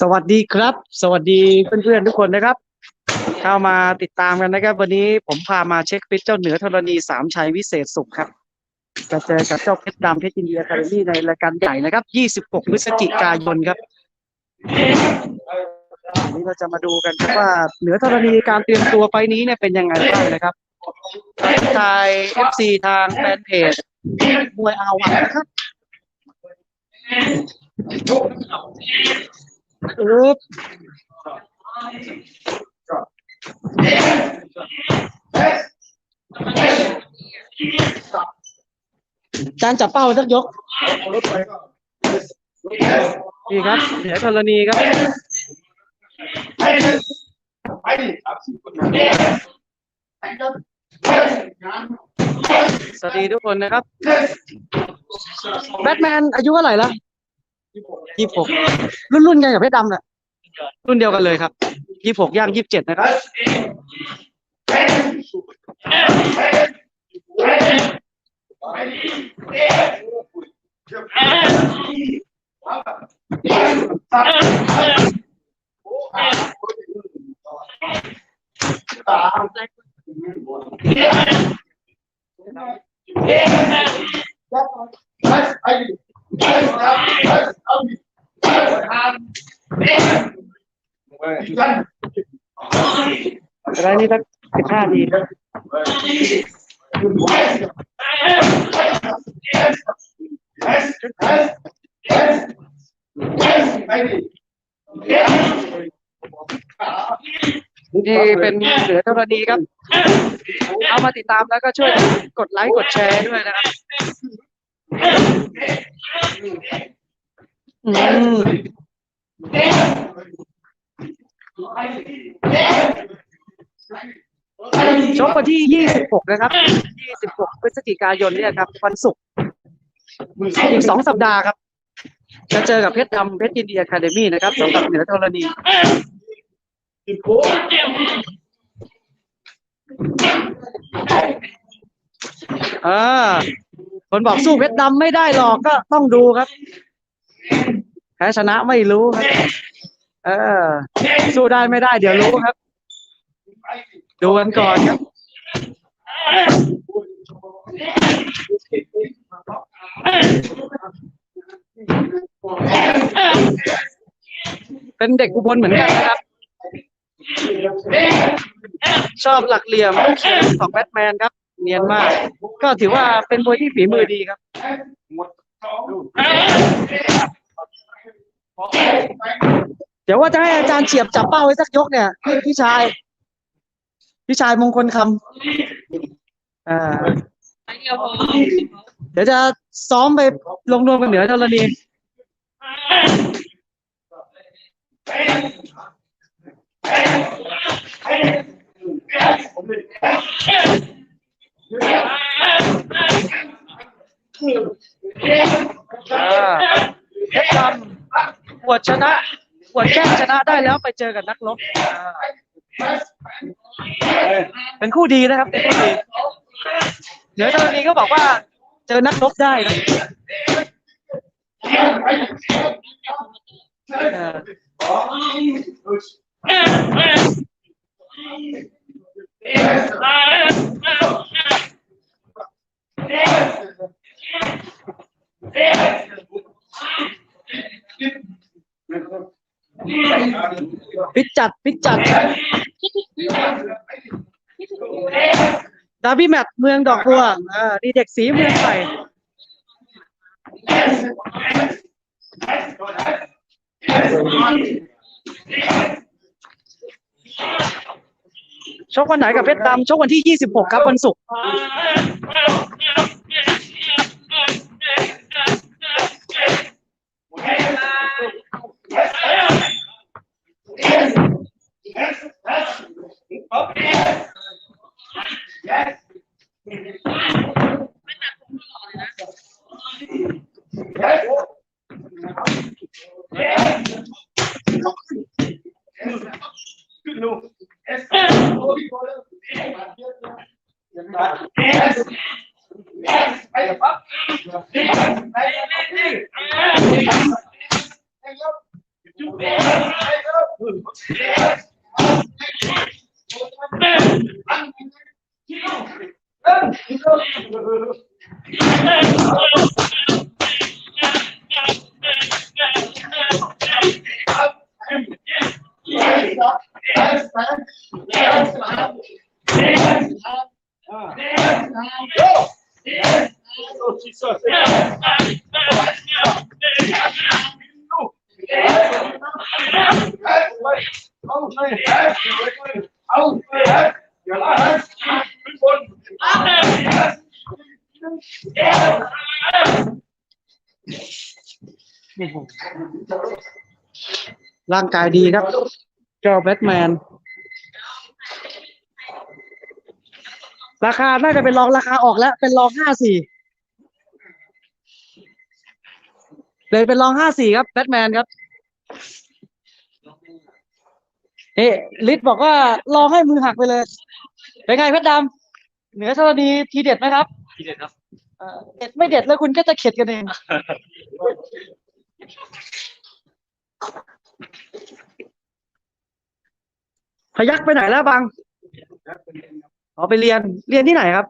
สวัสดีครับ สวัสดีเพื่อนๆทุกคนนะครับ เข้ามาติดตามกันนะครับ วันนี้ผมพามาเช็คฟิตเจ้าเหนือธรณีสามชัยวิเศษสุขครับจะเจอกับเจ้าเพชรดำเพชรอินเดียคาเดมี่ในรายการใหญ่นะครับ 26พฤศจิกายนครับวันนี้เราจะมาดูกันครับว่าเหนือธรณีการเตรียมตัวไฟนี้เนี่ยเป็นยังไงบ้างนะครับทาย FC ทางแฟนเพจมวยอาวันนะครับ อึ๊บจานจับเป้าสักยกนี่ครับเหนือธรณีครับ สวัสดีทุกคนนะครับ แบทแมนอายุเท่าไหร่ละ ยี่สิบหกรุ่นรุ่นกันกับเพชรดำแหละรุ่นเดียวกันเลยครับยี่สิบหกย่างยี่สิบเจ็ดนะครับ จะได้นี่สักสิบห้าทีนะนี่เป็นเหนือธรณีครับ เอามาติดตามแล้วก็ช่วยกดไลค์กดแชร์ด้วยนะครับ ชกวันที่ 26 นะครับ 26 พฤศจิกายนเนี่ยครับ วันศุกร์อีกสองสัปดาห์ครับ จะเจอกับเพชรดำเพชรอินเดียคาเดมี่นะครับสำหรับเหนือธรณีอ่า คนบอกสู้เพชรดำไม่ได้หรอกก็ต้องดูครับแพ้ชนะไม่รู้ครับ เออ สู้ได้ไม่ได้เดี๋ยวรู้ครับ ดูกันก่อนครับเป็นเด็กอุบลเหมือนกันนะครับ ชอบหลักเหลี่ยมลูกเสือของแบทแมนครับ เนียนมาก ก็ถือว่าเป็นมวยที่ฝีมือดีครับเดี๋ยวว่าจะให้อาจารย์เฉียบจับเป้าไว้สักยกเนี่ยพี่พี่ชาย พี่ชายมงคลคำอ่า เดี๋ยวจะซ้อมไปลงนวมกันเหนือธรณี อ่าเพชรดำปวดชนะปวดแก้งชนะได้แล้วไปเจอกับนักรบอ่าเป็นคู่ดีนะครับเป็นคู่ดีเหนือธรณีก็บอกว่า เจอนักรบได้นะเออ พิจัดพิจัดดาร์บี้แมตช์เมืองดอกบัวอ่าดีเด็กสีเมืองไทยชกวันไหนกับเพชรดำชกวันที่ 26 ครับวันศุกร์ Yeah. ร่างกายดีครับ เจ้าแบทแมน ราคา น่าจะเป็นรองราคาออกแล้ว เป็นรองห้าสี่เลยเป็นรองห้าสี่ครับแบทแมนครับเอ๊ะลิศบอกว่าลองให้มือหักไปเลย เป็นไงเพชรดำเหนือธรณีทีเด็ดไหมครับ ทีเด็ดครับเอ่อเด็ดไม่เด็ดแล้วคุณก็จะเข็ดกันเองพยักไปไหนแล้วบังอ๋อไปเรียนเรียนที่ไหนครับ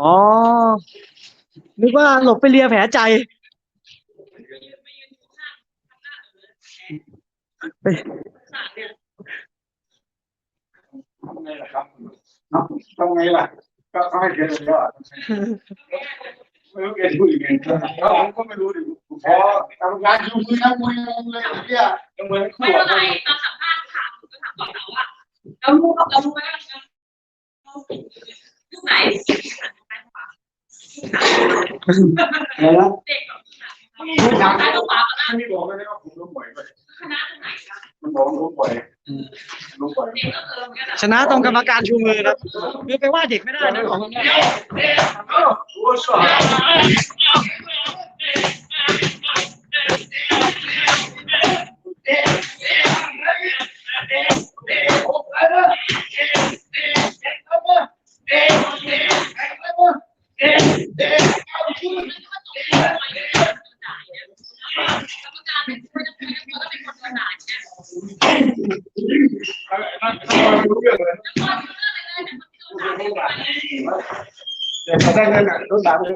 อ๋อนึกว่าหลบไปเรียนแผลใจทำไงล่ะครับเนาะทำไงล่ะ ก็เขาให้เขียนเลยว่าไม่รู้แกดูยังไงผมก็ไม่รู้ดิพอทำงานอยู่มือนะมือเลยเนี่ยยังเหมือนขไม่วเท่าดไหร่ตอนสัมภาษณ์ถามก็ถามก่อนแต่ว่าเรารู้เรารู้ไหมว่าลูกไหนแล้วเด็กกับไม่ถามใต้ตัวขวาก็ได้ท่านนี่บอกเลยว่าผมล้มบ่อยไปคณะตรงไหนคะ มันบอกล้มบ่อยล้มบ่อยเด็กก็เออเหมือนกันชนะตรงกรรมการชูมือครับคือไปว่าเด็กไม่ได้นะของคนนี้ โอ้สวยรู้เรื่องเลย เดี๋ยวเขาได้เงินอะรถดังเ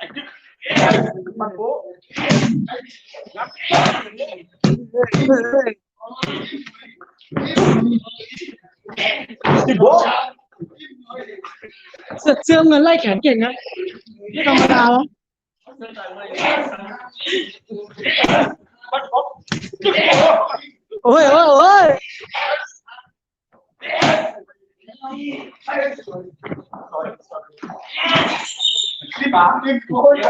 ลยอ้าวอ้าวอ้าวเฮ้ยใส่จั งใส่เฮ้ย ไล่แขนดีเลยก็ได้เฮ้ยเสื้อ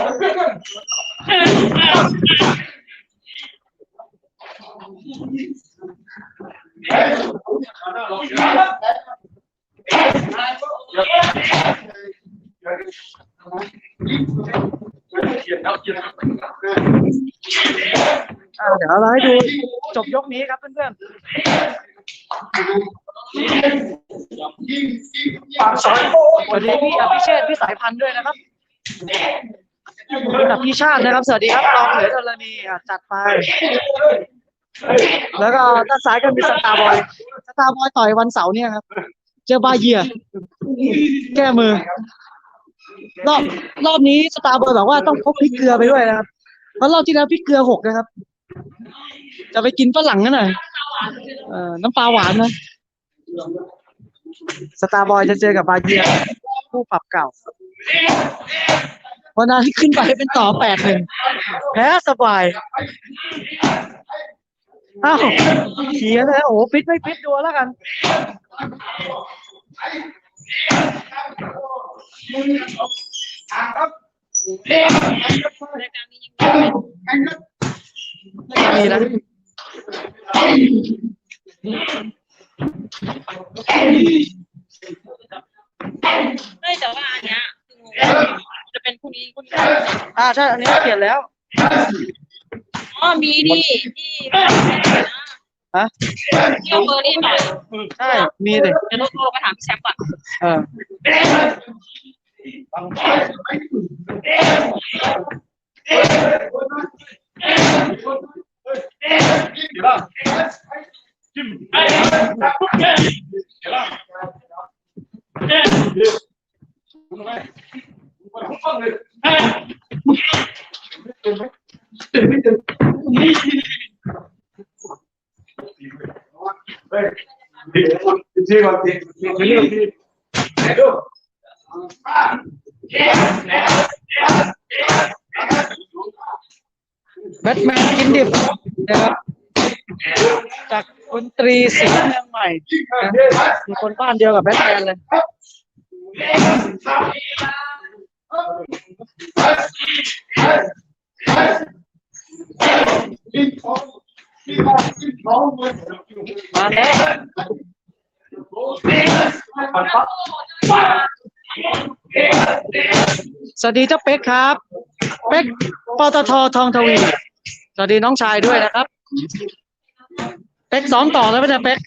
เสื้อเงินไล่แขนเก่งนะไม่ธรรมดาแล้วโอ้ยโอ้ยโอ้ย ที่บ้านนี่โอ้ย อ่าเดี๋ยวเราให้ดูจบยกนี้ครับเพื่อน ปากซอยโอ้สวัสดีพี่อภิเชษพี่สายพันธุ์ด้วยนะครับคุณอภิชาตินะครับ สวัสดีครับรองเหนือธรณีอะจัดไป แล้วก็ด้านซ้ายก็มีสตาร์บอย สตาร์บอยต่อยวันเสาร์เนี่ยครับ เจอบาเยีย แก้มือ รอบรอบนี้สตาร์บอยบอกว่าต้องพกพริกเกลือไปด้วยนะครับ เพราะรอบที่แล้วพริกเกลือหกนะครับ จะไปกินฝรั่งกันหน่อย เอ่อน้ำปลาหวานนะสตาร์บอยจะเจอกับบาเยียผู้ปรับเก่าวันนั้นขึ้นไปเป็นต่อแปดหนึ่งแพ้สบายอ้าวเขียนเลยโอ้โหฟิตไม่ฟิตดูแล้วกันรายการนี้ยังดีนะ ไม่แต่ว่าอันเนี้ยคืองงจะเป็นพรุ่งนี้พรุ่งนี้อ่าใช่อันนี้เขียนแล้ว อ๋อมีดิที่ฮะเที่ยวเบอร์นี่หน่อยใช่ มีเลยเดี๋ยวเราโทรไปถามพี่แชมป์ก่อนเออ เฮ้ยที่ ที่ก่อนที่ที่ที่ที่ไหนดูแบทแมนกินดิบนะครับจากคนตรีสีเมืองใหม่นะมีคนบ้านเดียวกับแบทแมนเลยที่ท้องที่ท้องที่ท้องเลยมาแล้ว สวัสดีเจ้าเป็กครับ เป็กปตททองทวี สวัสดีน้องชายด้วยนะครับ เป็กซ้อมต่อแล้วไหมเนี่ยเป็ก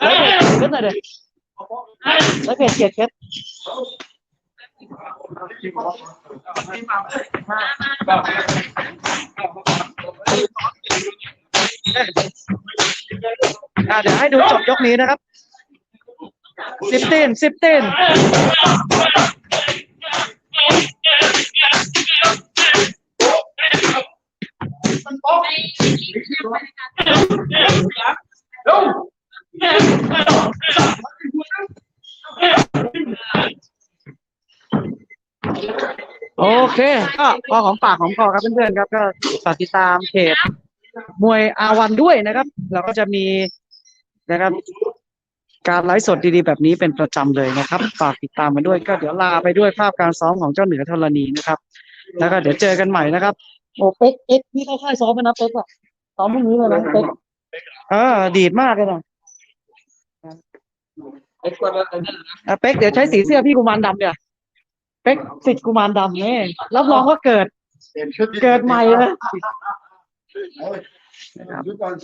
แล้วเพจขึ้นหน่อยเด็แล้วเพจเกียรติเพชร อะเดี๋ยวให้ดูจบยกนี้นะครับสิบเต้นสิบเต้นโอเคก็พอของปากของคอครับเพื่อนๆครับ ก็ฝากติดตามเพจมวยอาวันด้วยนะครับ เราก็จะมี นะครับ การไลฟ์สดดีๆแบบนี้เป็นประจำเลยนะครับ ฝากติดตามมาด้วยก็เดี๋ยวลาไปด้วยภาพการซ้อมของเจ้าเหนือธรณีนะครับ แล้วก็เดี๋ยวเจอกันใหม่นะครับ โอ้เป๊กเป๊กพี่เข้าค่ายซ้อมไหมนะเป๊กอะซ้อมพรุ่งนี้เลยนะเป๊กเออดีดมากเลยนะเอ่อเป๊กเดี๋ยวใช้สีเสื้อพี่กุมารดำเนี่ยเป๊กสิทธิ์กุมารดำเนี่ยรับรองว่าเกิดเกิดใหม่เลยดูก่อน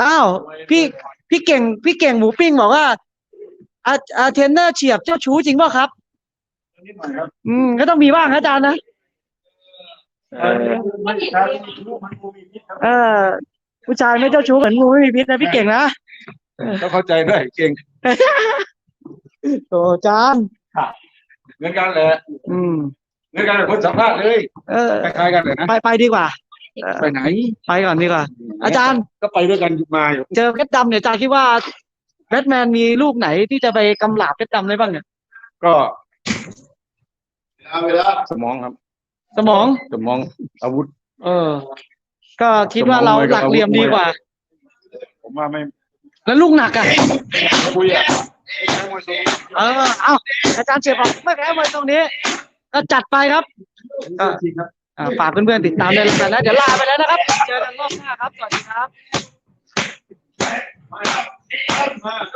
อ้าวพี่พี่เก่ง พี่เก่งหมูปิ้งบอกว่าอาอาเทรนเนอร์เฉียบเจ้าชู้จริงเปล่าครับนิดหน่อยครับ อืม ก็ต้องมีบ้างนะอาจารย์นะเออมันครับมันกูมีพิษครับเออผู้ชายไม่เจ้าชู้เหมือนงูไม่มีพิษนะพี่เก่งนะต้องเข้าใจด้วยเก่งโอ้อาจารย์ เหมือนกันแหละอืม เหมือนกันเลยคนสัมภาษณ์เลยเออคล้ายๆกันเลยนะ ไปไปดีกว่าเออ ไปไหน ไปก่อนดีกว่า อาจารย์ก็ไปด้วยกันมาอยู่เจอเพชรดำเนี่ยอาจารย์คิดว่าแบทแมนมีลูกไหนที่จะไปกำหลาบเพชรดำได้บ้างเนี่ย ก็สมองครับ สมองสมองอาวุธ เออ ก็คิดว่าเราหลักเหลี่ยมดีกว่า ผมว่าไม่ แล้วลูกหนักอะคุยอะเออ เอาอาจารย์เฉียบบอกไม่แพ้มวยตรงนี้ก็จัดไปครับก็จริงครับอ่า ฝากเพื่อนๆติดตามด้วยแล้วกันะเดี๋ยวลาไปแล้วนะครับ เจอกันรอบหน้าครับ สวัสดีครับ